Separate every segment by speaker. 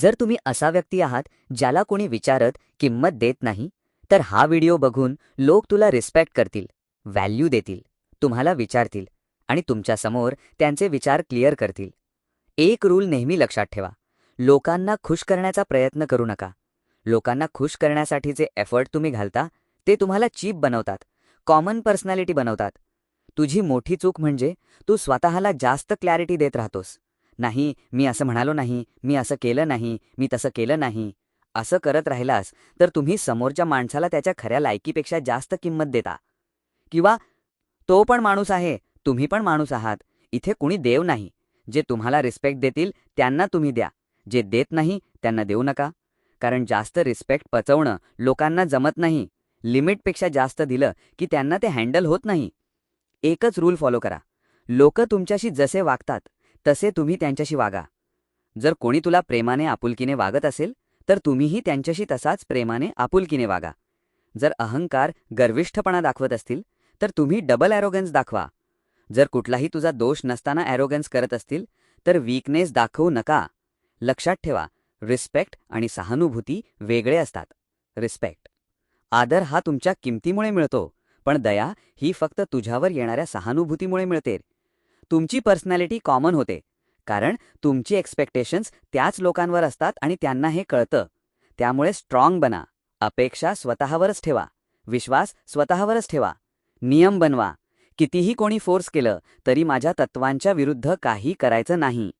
Speaker 1: जर तुम्ही असा व्यक्ती आहात ज्याला कोणी विचारत किंमत देत नाही तर हा व्हिडिओ बघून लोक तुला रिस्पेक्ट करतील व्हॅल्यू देतील तुम्हाला विचारतील आणि तुमच्यासमोर त्यांचे विचार क्लिअर करतील. एक रूल नेहमी लक्षात ठेवा. लोकांना खुश करण्याचा प्रयत्न करू नका. लोकांना खुश करण्यासाठी जे एफर्ट तुम्ही घालता ते तुम्हाला चीप बनवतात कॉमन पर्सनॅलिटी बनवतात. तुझी मोठी चूक म्हणजे तू स्वतःला जास्त क्लॅरिटी देत राहतोस. नाही मी असं म्हणालो नाही मी असं केलं नाही मी तसं केलं नाही. असं करत राहिलास तर तुम्ही समोरच्या माणसाला त्याच्या खऱ्या लायकीपेक्षा जास्त किंमत देता. किंवा तो पण माणूस आहे तुम्ही पण माणूस आहात इथे कुणी देव नाही. जे तुम्हाला रिस्पेक्ट देतील त्यांना तुम्ही द्या. जे देत नाही त्यांना देऊ नका. कारण जास्त रिस्पेक्ट पचवणं लोकांना जमत नाही. लिमिटपेक्षा जास्त दिलं की त्यांना ते हँडल होत नाही. एकच रूल फॉलो करा. लोक तुमच्याशी जसे वागतात तसे तुम्ही त्यांच्याशी वागा. जर कोणी तुला प्रेमाने आपुलकीने वागत असेल तर तुम्हीही त्यांच्याशी तसाच प्रेमाने आपुलकीने वागा. जर अहंकार गर्विष्ठपणा दाखवत असतील तर तुम्ही डबल ॲरोगन्स दाखवा. जर कुठलाही तुझा दोष नसताना ॲरोगन्स करत असतील तर वीकनेस दाखवू नका. लक्षात ठेवा रिस्पेक्ट आणि सहानुभूती वेगळे असतात. रिस्पेक्ट आदर हा तुमच्या किमतीमुळे मिळतो पण दया ही फक्त तुझ्यावर येणाऱ्या सहानुभूतीमुळे मिळते. तुमची पर्सनॅलिटी कॉमन होते. कारण तुमची एक्सपेक्टेशन्स त्याच लोकांवर असतात आणि त्यांना हे कळतं. त्यामुळे स्ट्रॉंग बना. अपेक्षा स्वतःवरच ठेवा. विश्वास स्वतःवरच ठेवा. नियम बनवा. कितीही कोणी फोर्स केलं तरी माझ्या तत्वांच्या विरुद्ध काही करायचं नाही.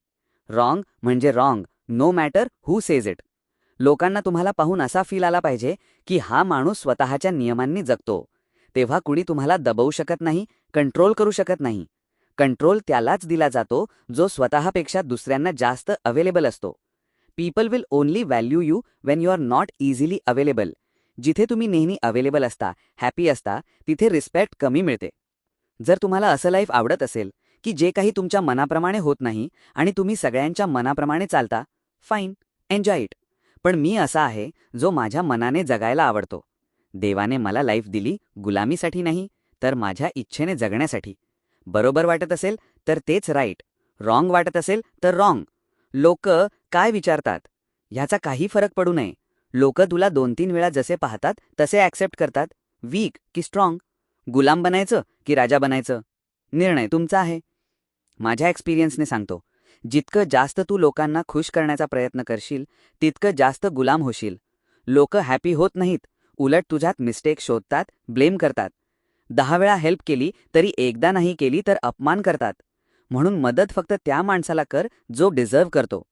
Speaker 1: रॉंग म्हणजे wrong no matter who says it. लोकांना तुम्हाला पाहून असा फील आला पाहिजे की हा माणूस स्वतःच्या नियमांनी जगतो. तेव्हा कुणी तुम्हाला दबवू शकत नाही कंट्रोल करू शकत नाही. कंट्रोल त्यालाच दिला जातो जो स्वतःपेक्षा दुसऱ्यांना जास्त अवेलेबल असतो. People will only value you when you are not easily available जिथे तुम्ही नेहमी अवेलेबल असता हॅपी असता तिथे रिस्पेक्ट कमी मिळते. जर तुम्हाला असं लाईफ आवडत असेल की जे काही तुमच्या मनाप्रमाणे होत नाही आणि तुम्ही सगळ्यांच्या मनाप्रमाणे चालता फाईन एन्जॉय इट पण मी असा आहे जो माझ्या मनाने जगायला आवडतो. देवाने मला लाईफ दिली गुलामीसाठी नाही तर माझ्या इच्छेने जगण्यासाठी. बरोबर वाटत असेल तर तेच राईट. रॉंग वाटत असेल तर रॉंग. लोक काय विचारतात? ह्याचा काही फरक पडू नये. लोक तुला दोन तीन वेळा जसे पाहतात तसे ॲक्सेप्ट करतात. वीक की स्ट्रॉंग. गुलाम बनायचं की राजा बनायचं? निर्णय तुमचा आहे. माझ्या एक्सपिरियन्सने सांगतो. जितकं जास्त तू लोकांना खुश करण्याचा प्रयत्न करशील तितकं जास्त गुलाम होशील. लोक हॅपी होत नाहीत. उलट तुझ्यात मिस्टेक शोधतात ब्लेम करतात. दहा वेळा हेल्प केली तरी एकदा नाही केली तर अपमान करतात. म्हणून मदत फक्त त्या माणसाला कर जो डिझर्व करतो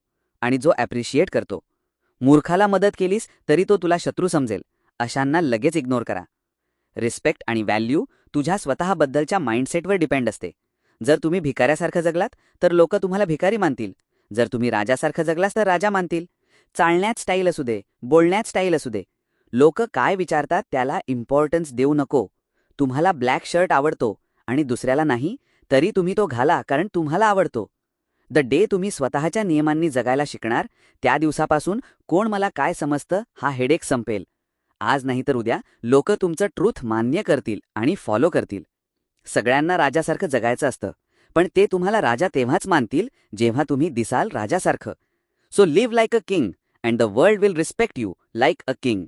Speaker 1: आणि जो ॲप्रिशिएट करतो. मूर्खाला मदत केलीस तरी तो तुला शत्रू समजेल. अशांना लगेच इग्नोर करा. रिस्पेक्ट आणि व्हॅल्यू तुझ्या स्वतःबद्दलच्या माइंडसेटवर डिपेंड असते. जर तुम्ही भिकाऱ्यासारखं जगलात तर लोक तुम्हाला भिकारी मानतील. जर तुम्ही राजासारखं जगलास तर राजा मानतील. चालण्यात स्टाईल असू दे बोलण्यात स्टाईल असू दे. लोक काय विचारतात त्याला इम्पॉर्टन्स देऊ नको. तुम्हाला ब्लॅक शर्ट आवडतो आणि दुसऱ्याला नाही तरी तुम्ही तो घाला कारण तुम्हाला आवडतो. द डे तुम्ही स्वतःच्या नियमांनी जगायला शिकणार त्या दिवसापासून कोण मला काय समजतं हा हेडेक संपेल. आज नाही तर उद्या लोक तुमचं ट्रूथ मान्य करतील आणि फॉलो करतील. सगळ्यांना राजासारखं जगायचं असतं पण ते तुम्हाला राजा तेव्हाच मानतील जेव्हा तुम्ही दिसाल राजासारखं. So live like a king and the world will respect you like a king.